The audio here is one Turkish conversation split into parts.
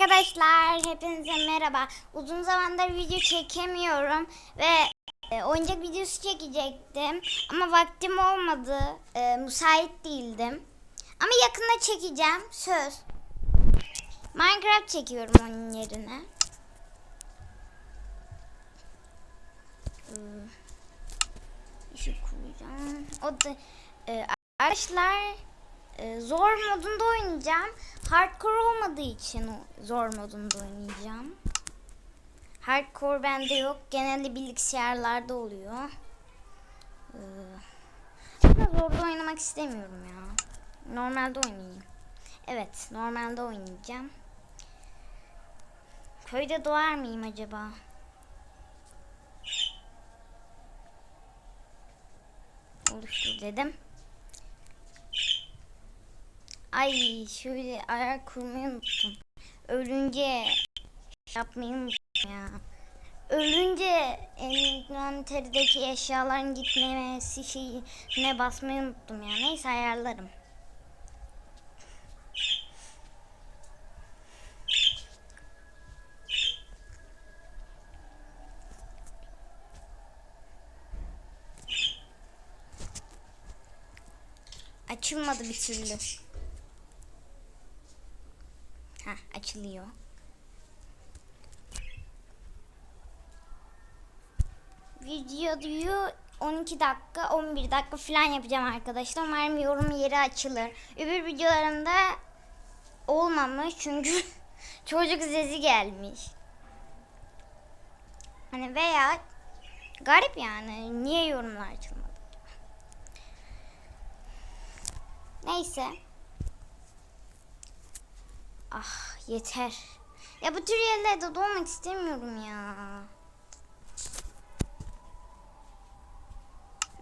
Arkadaşlar hepinize merhaba. Uzun zamandır video çekemiyorum ve e, oyuncak videosu çekecektim ama vaktim olmadı. E, müsait değildim. Ama yakında çekeceğim söz. Minecraft çekiyorum onun yerine. Hmm. Işık koyacağım. O da e, arkadaşlar e, zor modunda oynayacağım. Hardcore olmadığı için zor modunda oynayacağım. Hardcore bende yok. Genelde bilgisayarlarda oluyor. Ee, zorda oynamak istemiyorum ya. Normalde oynayayım. Evet, normalde oynayacağım. Köyde doğar mıyım acaba? Oluştur dedim. Ay şöyle ayak kurmayı unuttum. Ölünce yapmayı unuttum ya. Ölünce envanterdeki eşyaların gitmemesi şeyine basmayı unuttum ya. Neyse ayarlarım. Açılmadı bir türlü. Açılıyor. Videoyu 12 dakika 11 dakika falan yapacağım arkadaşlar. Umarım yorum yeri açılır. Öbür videolarımda olmamış çünkü çocuk sesi gelmiş. Hani veya garip yani niye yorumlar açılmadı? Neyse. Ah yeter. Ya bu tür yerlerde doğmak istemiyorum ya.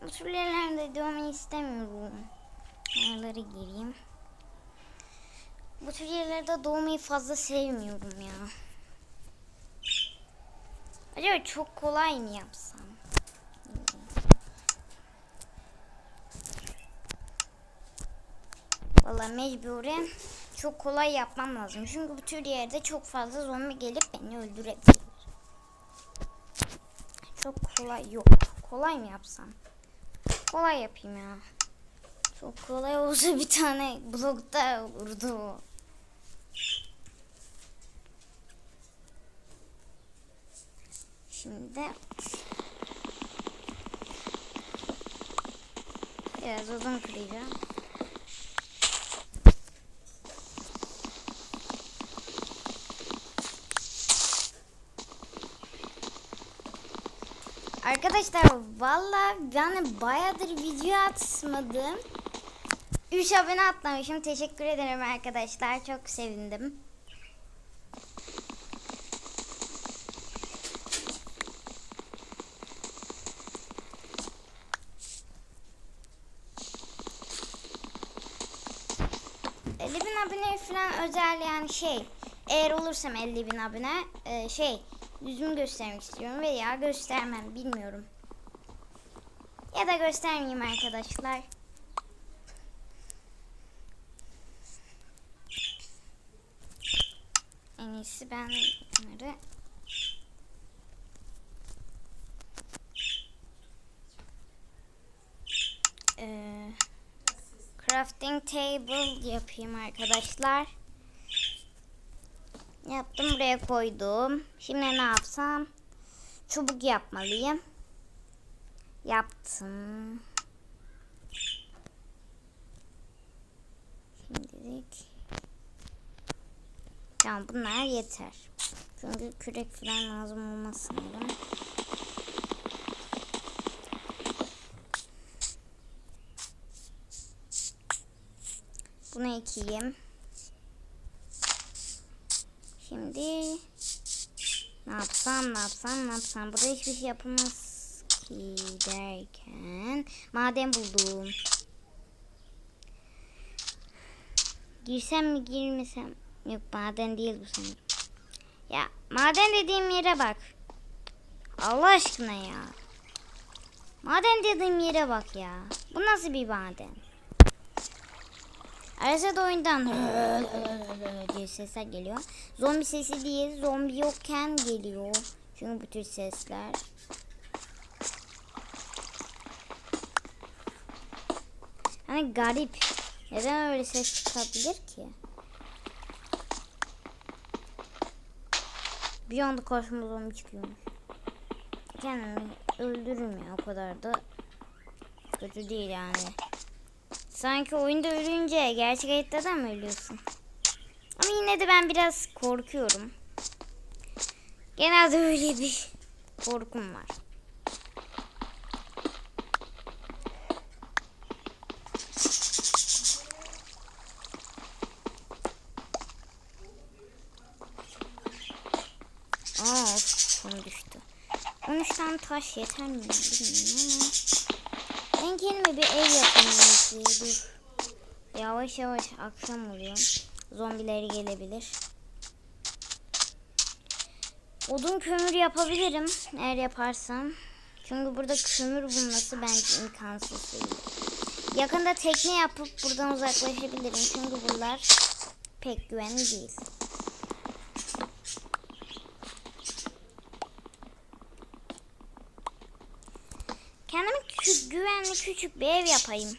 Bu tür yerlerde doğmayı istemiyorum. Oraları gireyim. Bu tür yerlerde doğmayı fazla sevmiyorum ya. Acaba çok kolay mı yapsam? Valla mecburen çok kolay yapmam lazım. Çünkü bu tür yerde çok fazla zombi gelip beni öldürebilir. Çok kolay yok. Kolay mı yapsam? Kolay yapayım ya. Çok kolay olsa bir tane blokta olurdu. Şimdi biraz odun kıracağım. Arkadaşlar valla yani bayağıdır video atmadım. 3 abone atlamışım. Teşekkür ederim arkadaşlar. Çok sevindim. ...50 bin abone falan özel yani şey... ...eğer olursam 50 bin abone... e, ...şey... ...yüzümü göstermek istiyorum veya göstermem bilmiyorum. Ya da göstermeyeyim arkadaşlar. En iyisi ben bunları crafting table yapayım arkadaşlar. Yaptım buraya koydum. Şimdi ne yapsam? Çubuk yapmalıyım. Yaptım. Şimdilik. Tamam bunlar yeter. Çünkü kürek falan lazım olmaz sanırım. Bunu ekeyim. Şimdi ne yapsam ne yapsam ne yapsam. Burada hiçbir şey yapamaz ki derken maden buldum. Girsem mi girmesem? Yok maden değil bu sanırım. Ya maden dediğim yere bak. Allah aşkına ya. Maden dediğim yere bak ya. Bu nasıl bir maden? Arası da oyundan diye sesler geliyor. Zombi sesi değil, zombi yokken geliyor. Çünkü bu tür sesler. Hani garip. Neden öyle ses çıkabilir ki? Bir anda karşıma zombi çıkıyormuş. Kendimi öldürürüm ya o kadar da kötü değil yani. Sanki oyunda ölünce gerçek hayatta da mı ölüyorsun? Ama yine de ben biraz korkuyorum. Genelde öyle bir korkum var. Aa, son düştü. 13 tane taş yeter mi bilmiyorum ama. Ben kendime bir ev yapayım. Dur. Yavaş yavaş akşam oluyor. Zombileri gelebilir. Odun kömür yapabilirim eğer yaparsam. Çünkü burada kömür bulması bence imkansız değil. Yakında tekne yapıp buradan uzaklaşabilirim. Çünkü buralar pek güvenli değil. Kendime kü- güvenli küçük bir ev yapayım.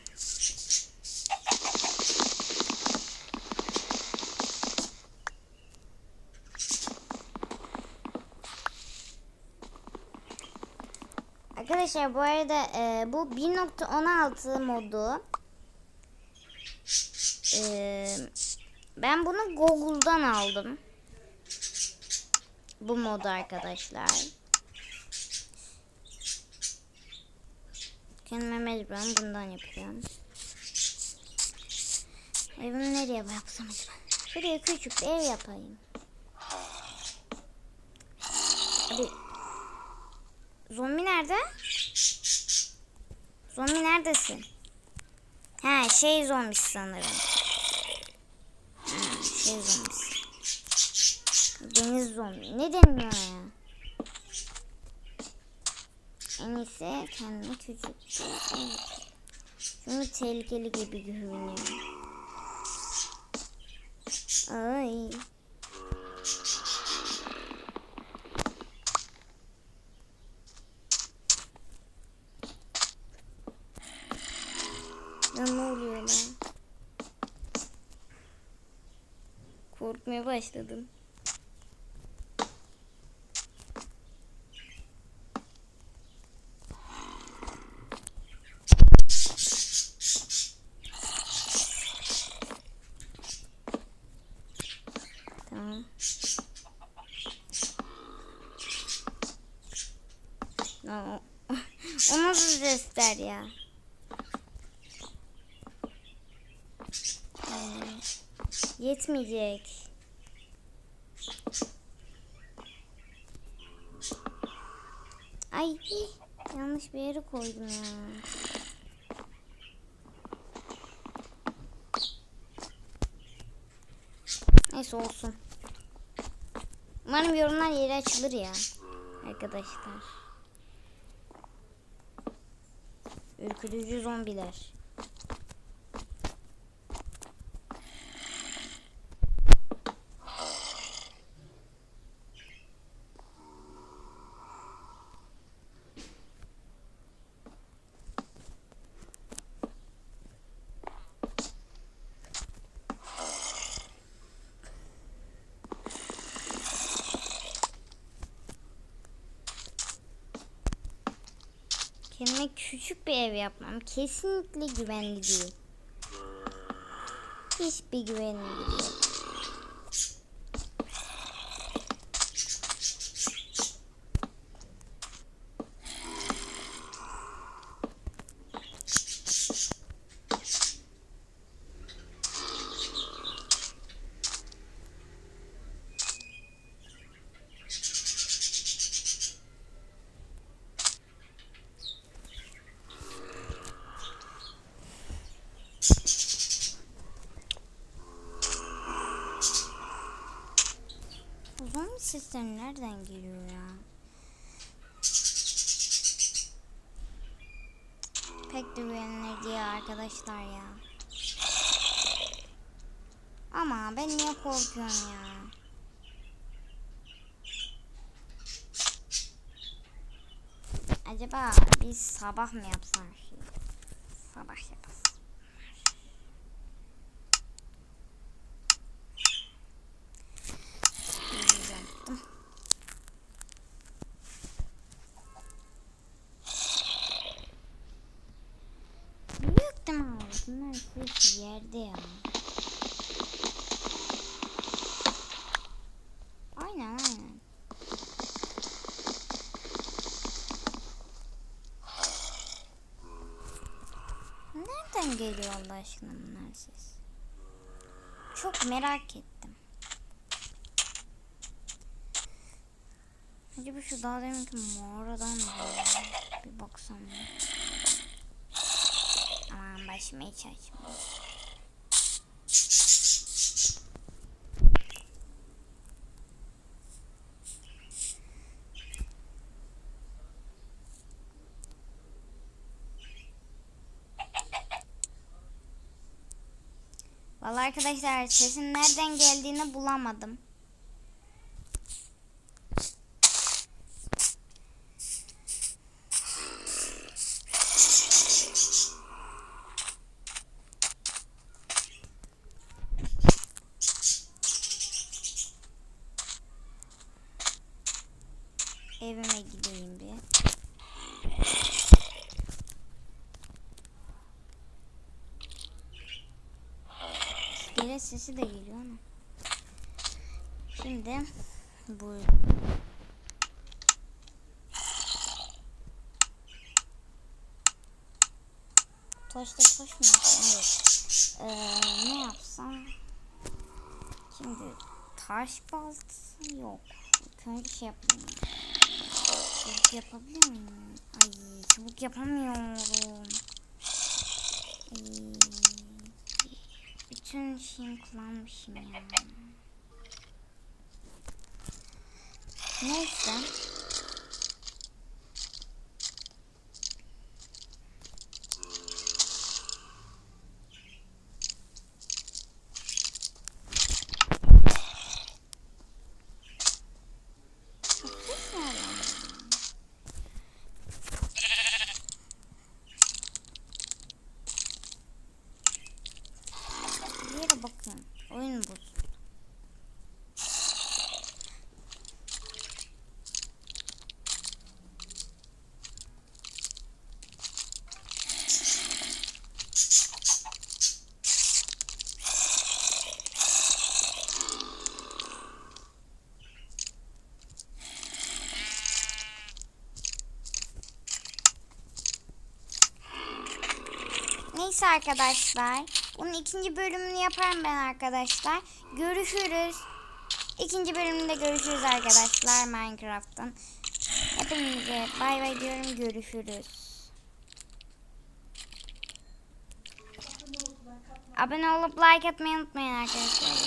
Arkadaşlar bu arada e, bu 1.16 modu. E, ben bunu Google'dan aldım. Bu modu arkadaşlar. Kendime mecburen bundan yapıyorum. Evimi nereye yapsam acaba? Şuraya küçük bir ev yapayım. Hadi. Zombi nerede? Zombi neredesin? Ha şey zombisi sanırım. Ha, şey zombisi. Deniz zombi. Ne deniyor ya? En iyisi kendime şey yapayım. Çünkü tehlikeli gibi görünüyor. Ay. Ya ne oluyor lan? Korkmaya başladım. Tamam. O, o nasıl sesler ya? Ee, Yetmeyecek. Ay yanlış bir yere koydum ya. Neyse olsun. Umarım yorumlar yeri açılır ya. Arkadaşlar. Ürkütücü zombiler. Küçük bir ev yapmam kesinlikle güvenli değil. Hiçbir güvenli değil. Sesleri nereden geliyor ya? Pek de güvenilir değil arkadaşlar ya. ama ben niye korkuyorum ya? Acaba biz sabah mı yapsam şey? Sabah yapalım. İyi yaptım. Büyük değil mi abi? Sürekli yerde ya. Aynen aynen. Nereden geliyor Allah aşkına bunlar ses? Çok merak ettim. Acaba şu daha deminki mağaradan mı? Bir baksam mı? Hiç açma. Vallahi arkadaşlar sesin nereden geldiğini bulamadım. Sesi de geliyor ama. Şimdi bu Taşta taş mı? Evet. Ee, ne yapsam? Şimdi taş baltası yok. Önce şey yapayım. Çubuk yapabiliyor muyum? Ay çubuk yapamıyorum. Ay, bütün şeyimi kullanmışım ya. Neyse. Bu ses nereden geliyor? Bakıyorum. Oyun bozuldu. Neyse arkadaşlar. Bunun ikinci bölümünü yaparım ben arkadaşlar. Görüşürüz. İkinci bölümde görüşürüz arkadaşlar Minecraft'tan. Hepinize bay bay diyorum. Görüşürüz. Abone olup like atmayı unutmayın arkadaşlar.